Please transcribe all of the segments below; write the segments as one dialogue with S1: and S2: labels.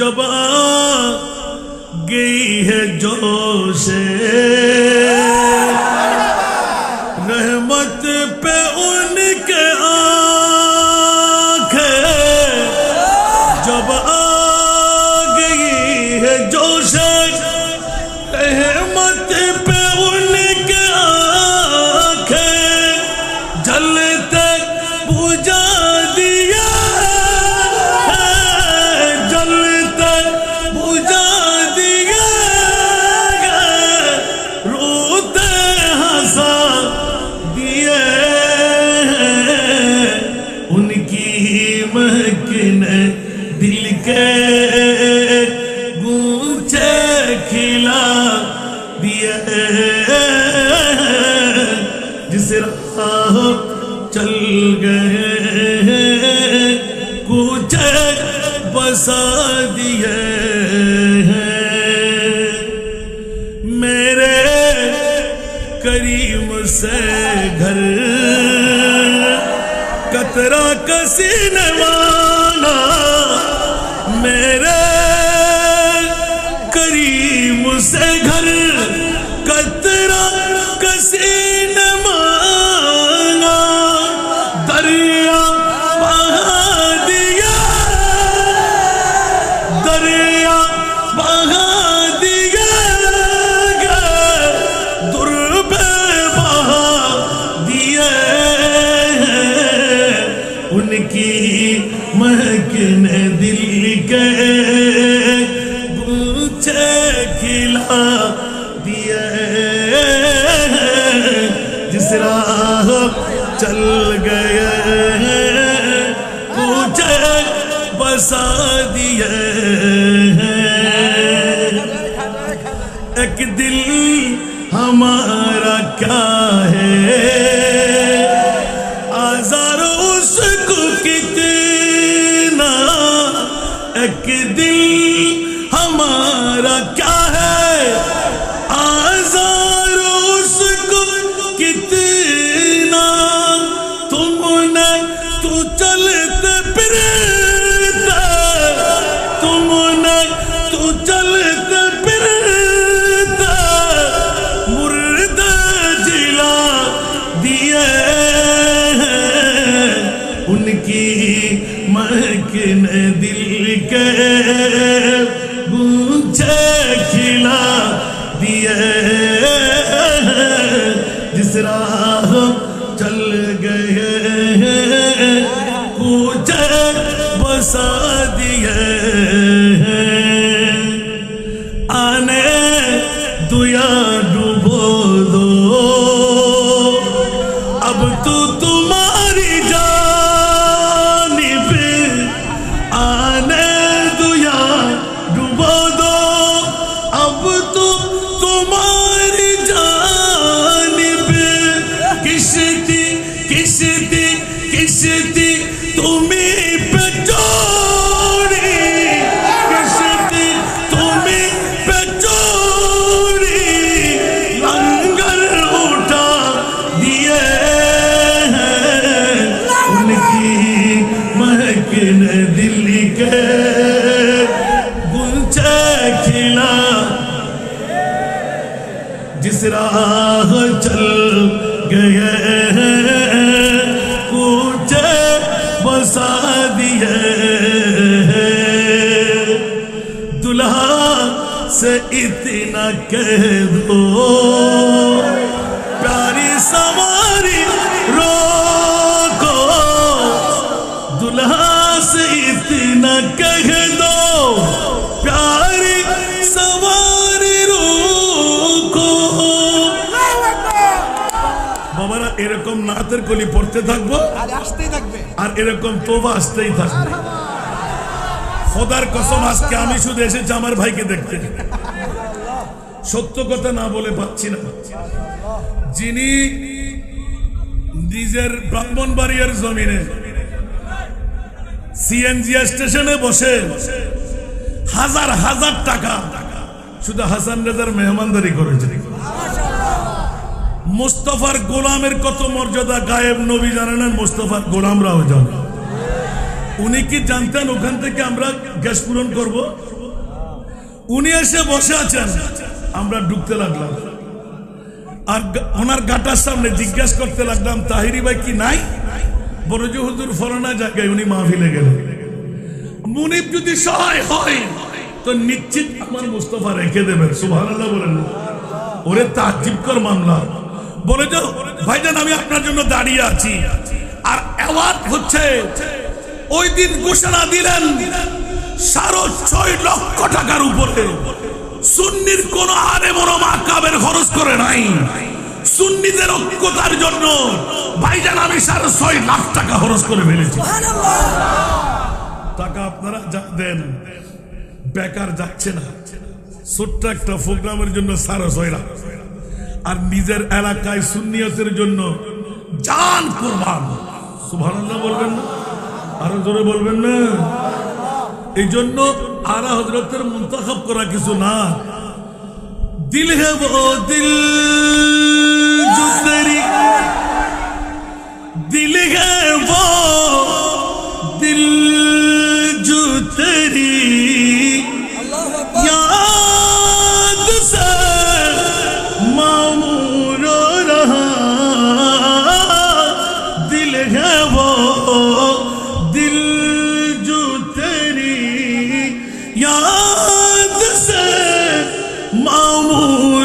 S1: جب گئی ہے جو سے کے گوچے کھلا دیے جس راہ چل گئے گوچے بسا دیے میرے کریم سے گھر کترا کسی نوانا میرے کریم سے گھر کترا کسی سے کھلا جس راہ چل گئے تجھے بسا دیا ایک دل ہمارا کیا دل کے گونچے کھلا دیے۔ جس راہ چل گئے پوچھے بسا دیے۔ এরকম নাতের কলি পড়তে থাকব?
S2: আর
S1: এরকম তোবা আসতেই থাকবে। খোদার কসম আজকে আমি শুধু এসেছি আমার ভাইকে দেখতে। সত্য কথা না বলে পাচ্ছি না। যিনি নিজের ব্রাহ্মণবাড়িয়ার জমিনে সিএনজি স্টেশনে বসে হাজার হাজার টাকা শুধু হাসান রেজার মেহমানদারি করেছে মুস্তফার গোলামের কত মর্যাদা গায়েব নবী জানেন মুস্তফার গোলামরাও জানে। উনি কি জানতেন ওখান থেকে আমরা গ্যাস পূরণ করব? উনি এসে বসে আছেন। আমরা ঢুকতে লাগলাম। আর ওনার গাটার সামনে জিজ্ঞাসা করতে লাগলাম, তাহিরি ভাই কি নাই? যে হুজুর ফলানা জায়গায় উনি মাহফিলে গেলেন। মুনিব যদি সহায় হয়, তো নিশ্চিত আমার মুস্তফা রেখে দেবেন। সুবহানাল্লাহ বলেন। না। ওরে তাজিবকর মামলা। বলে যে, ভাইজান, আমি আপনার জন্য দাঁড়িয়ে আছি। আর অ্যাওয়ার্ড হচ্ছে, ওই দিন ঘোষণা দিলেন, সাড়ে ছয় লক্ষ টাকার উপরে। সুন্নির কোন আরে বড় মা কাবের খরচ করে নাই। সুন্নিদের ঐক্যতার জন্য ভাইজান আমি সাড়ে ছয় লাখ টাকা খরচ করে ফেলেছি। টাকা আপনারা যা দেন বেকার যাচ্ছে না। ছোট্ট একটা প্রোগ্রামের জন্য সাড়ে ছয় লাখ। আর নিজের এলাকায় সুন্নিয়তের জন্য জান কোরবান। সুবহানাল্লাহ বলবেন না? আরও জোরে বলবেন না? এই জন্য আলা হজরতের মুন্তাখাব করা কিছু না। দিল হে দিল দিল হে ও 盲目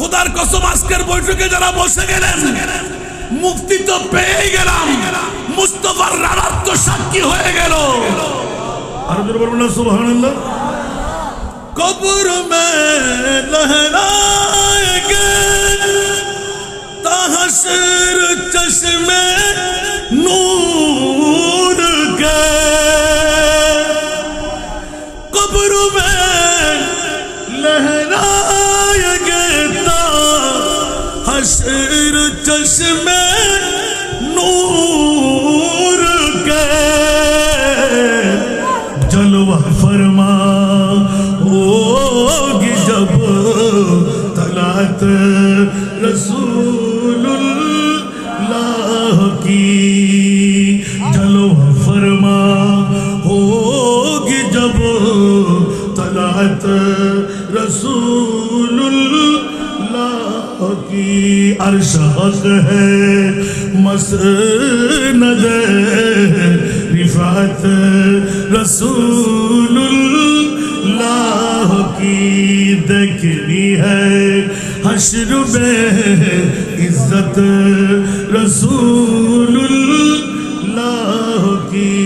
S1: খোদার কসম আজকের বৈঠকে যারা বসে গেলেন মুক্তি তো পেয়ে গেলাম। মুস্তফার রানার তো সাক্ষী হয়ে গেল। কবর মে লহরা চশমে নূর গে। چش میں نور کے جلوہ فرما ہوگی جب طلعت رسول اللہ کی جلوہ فرما ہوگی جب طلعت رسول اللہ کی عرش حق ہے مسند رفعت رسول اللہ کی دیکھنی ہے۔ حشر میں عزت رسول اللہ کی۔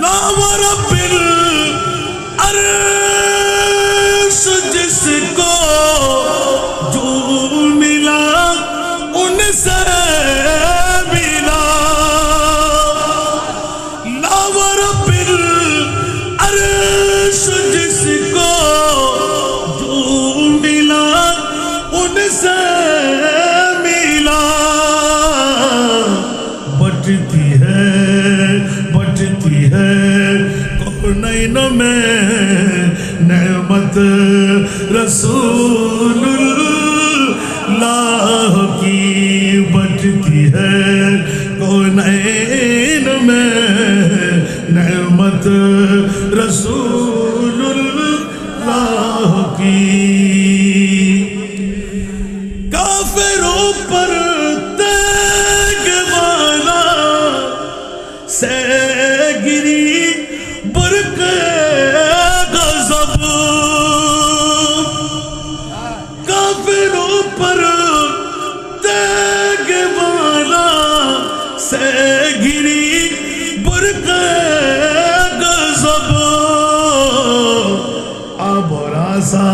S1: لا رب اللہ نہ میں نعمت رسول اللہ کی بٹتی ہے۔ کون میں نعمت سے گری برق گزب اب رازا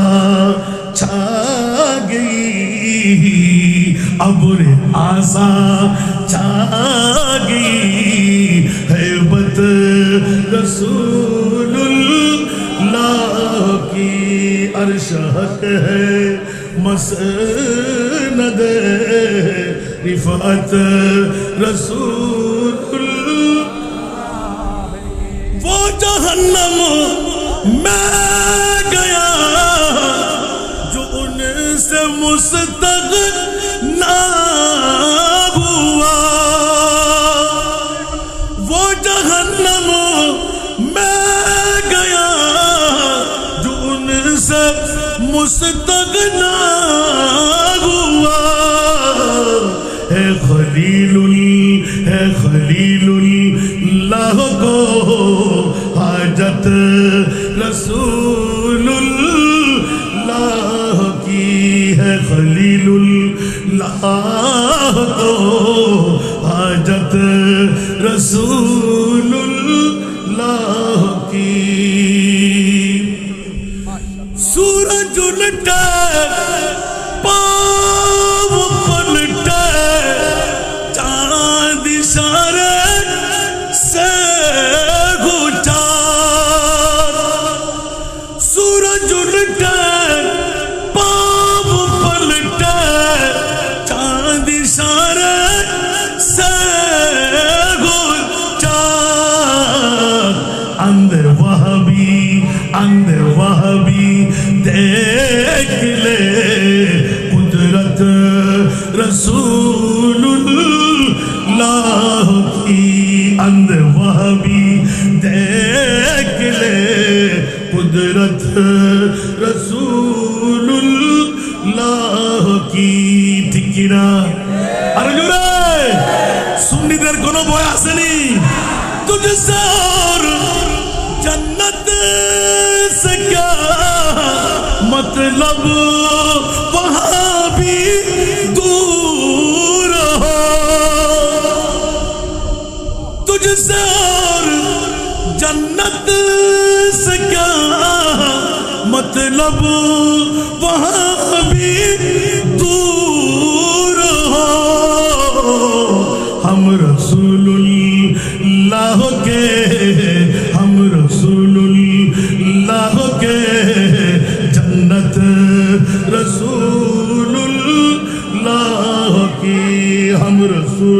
S1: چھا گئی. ابر آسا چھا گئی. حیبت رسول اللہ کی عرش ہے. مسند رفعت رسول وہ جہنم میں گیا جو ان سے مستغنا ہوا۔ میں گیا جو ان سے مستغنا رسول اللہ کی ہے خلیل اللہ کو حاجت رسول اللہ দেখলে কুদরত রসুল্লাহ কি অন্ধভাবি দেখলে কুদরত রসুল্লাহ কি ঠিক কিনা আর জুড়ে সুন্নিদের কোনো বয় আসেনি তুঝ لب وہاں بھی دور ہو تجھ سے اور جنت سے کیا
S2: مطلب؟ وہاں بھی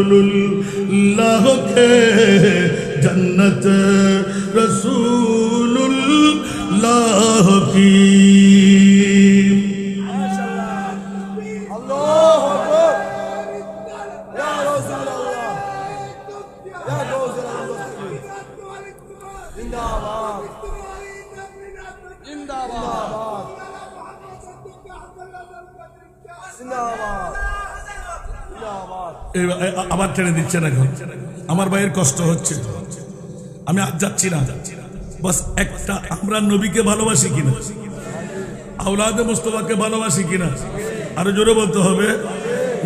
S2: رسول اللہ کے جنت رسول
S1: اللہ کی۔ আবার টেনে দিচ্ছেন এখন। আমার ভাইয়ের কষ্ট হচ্ছে। আমি আজ যাচ্ছি না। বাস, একটা আমরা নবীকে ভালোবাসি কিনা? আউলাদে মুস্তফাকে ভালোবাসি কিনা? আরও জোরে বলতে হবে,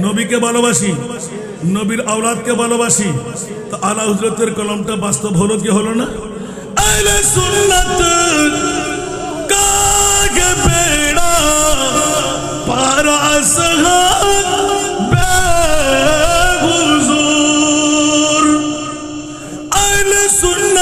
S1: নবীকে ভালোবাসি, নবীর আওলাদকে ভালোবাসি, তো আলা হুজরতের কলমটা বাস্তব হলো কি হলো না? পারা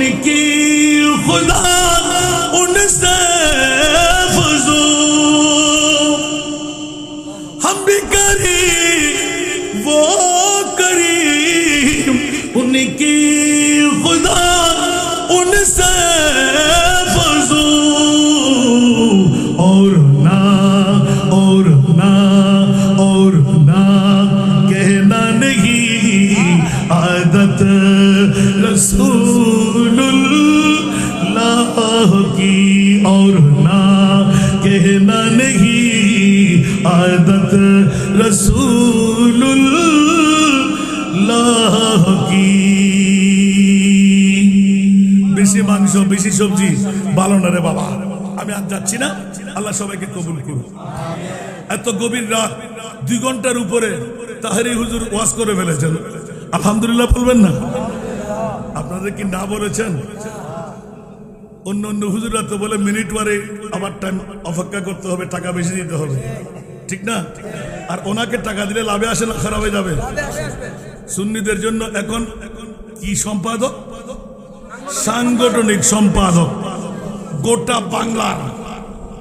S1: ان کی خدا ان سے आदत रसूलुल्लाह की বেশি মাংস বেশি সবজি ভালো না রে বাবা আমি আর যাচ্ছি না আল্লাহ সবাইকে কবুল করুন এত গভীর রাত দুই ঘন্টার উপরে তাহারি হুজুর ওয়াজ করে ফেলেছেন আলহামদুলিল্লাহ বলবেন না আপনাদের কি না বলেছেন অন্য অন্য হুজুরা তো বলে মিনিট ওয়ারে আবার টাইম অপেক্ষা করতে হবে টাকা বেশি দিতে হবে ঠিক না? আর ওনাকে টাকা দিলে লাভে আসে না খারাপ হয়ে যাবে। সুন্নিদের জন্য এখন কি সম্পাদক? সাংগঠনিক সম্পাদক। গোটা বাংলার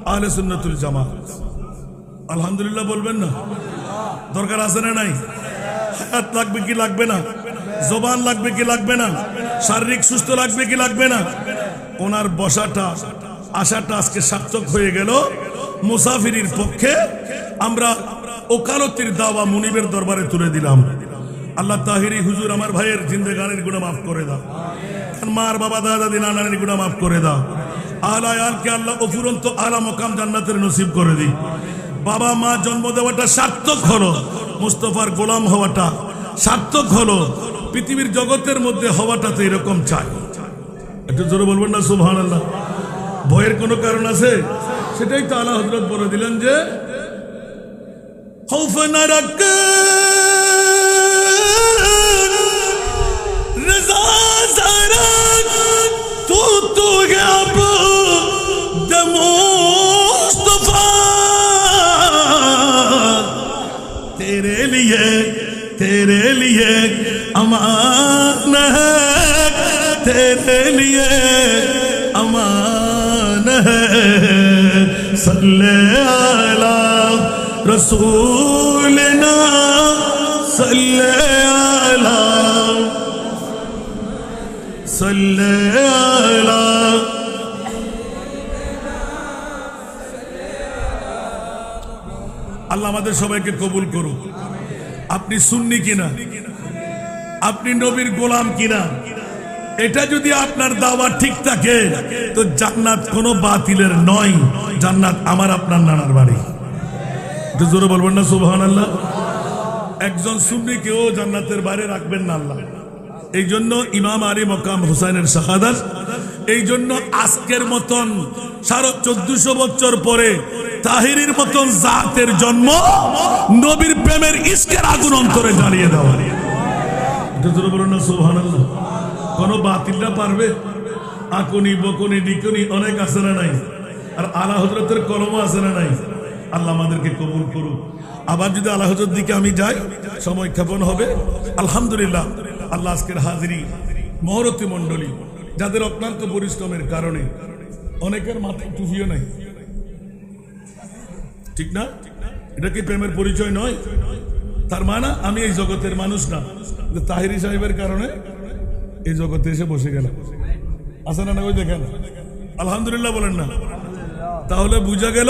S1: আহলে সুন্নতুল জামাত। আলহামদুলিল্লাহ বলবেন না? দরকার আছে না নাই? হায়াত লাগবে কি লাগবে না? জবান লাগবে কি লাগবে না? শারীরিক সুস্থ লাগবে কি লাগবে না? ওনার বসাটা আশাটা আজকে সার্থক হয়ে গেল। মুসাফিরির পক্ষে আমরা ওকালতির দাওয়া মুনিবের দরবারে তুলে দিলাম। আল্লাহ তাহিরি হুজুর আমার ভাইয়ের জিন্দেগানের গুণা মাফ করে দাও। মার বাবা, দাদা দিন নানানের গুণা মাফ করে দাও। আলা আলকে আল্লাহ অফুরন্ত আলা মকাম জান্নাতের নসিব করে দিই। বাবা, মা জন্ম দেওয়াটা সার্থক হলো। মুস্তফার গোলাম হওয়াটা সার্থক হলো। পৃথিবীর জগতের মধ্যে হওয়াটা তো এরকম চাই। একটু জোরে বলবেন না সুবহান আল্লাহ ভয়ের কোনো কারণ আছে? সেটাই তো আল্লাহ হজরত বলে দিলেন যে خوف نہ رکھ۔ رضا ذرا تو تو ہے تیرے لیے تیرے لیے امان ہے۔ تیرے لیے امان ہے۔ صلی علی رسولنا صلی علی صلی علی আল্লাহ আমাদের সবাইকে কবুল করুন আপনি সুন্নি কিনা আপনি নবীর গোলাম কিনা এটা যদি আপনার দাওয়া ঠিক থাকে তো জান্নাত কোনো বাতিলের নয় জান্নাত আমার আপনার নানার বাড়ি একটু জোরে বলবেন না সুবহান আল্লাহ একজন সুন্নিকেও জান্নাতের বাইরে রাখবেন না আল্লাহ। এই জন্য ইমাম আলী মকাম হুসাইনের শাহাদাত, এই জন্য আজকের মতন সাড়ে চোদ্দশো বছর পরে তাহিরির মতন জাতের জন্ম নবীর প্রেমের ইস্কের আগুন অন্তরে জ্বালিয়ে দেওয়া। বলুন না আল্লাহ কোন বাতিলটা পারবে? আকুনি বকুনি ডিকুনি অনেক আছে না নাই? আর আলা হজরতের কলমও আছে না নাই? আল্লাহ আমাদেরকে কবুল করুক। আবার যদি আল্লাহ হজরত দিকে আমি যাই, সময় ক্ষেপণ হবে। আলহামদুলিল্লাহ, আল্লাহ আজকের হাজিরি মহরতি মণ্ডলী, যাদের অক্লান্ত পরিশ্রমের কারণে অনেকের মাথায় টুফিও নাই। ঠিক না? এটা কি প্রেমের পরিচয় নয়? তার মানে আমি এই জগতের মানুষ না। তাহিরি সাহেবের কারণে এই জগতে এসে বসে গেলাম। আসে না ওই দেখেন? আলহামদুলিল্লাহ বলেন না। তাহলে বুঝা গেল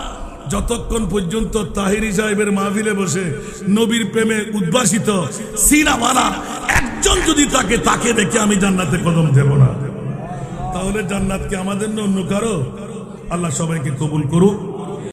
S1: যতক্ষণ পর্যন্ত তাহিরি সাহেবের মাহফিলে বসে নবীর প্রেমে উদ্ভাসিত সিনামালা একজন যদি তাকে তাকে দেখে আমি জান্নাতে কদম দেব না। তাহলে জান্নাতকে আমাদের না অন্য কারও? আল্লাহ সবাইকে কবুল করুক।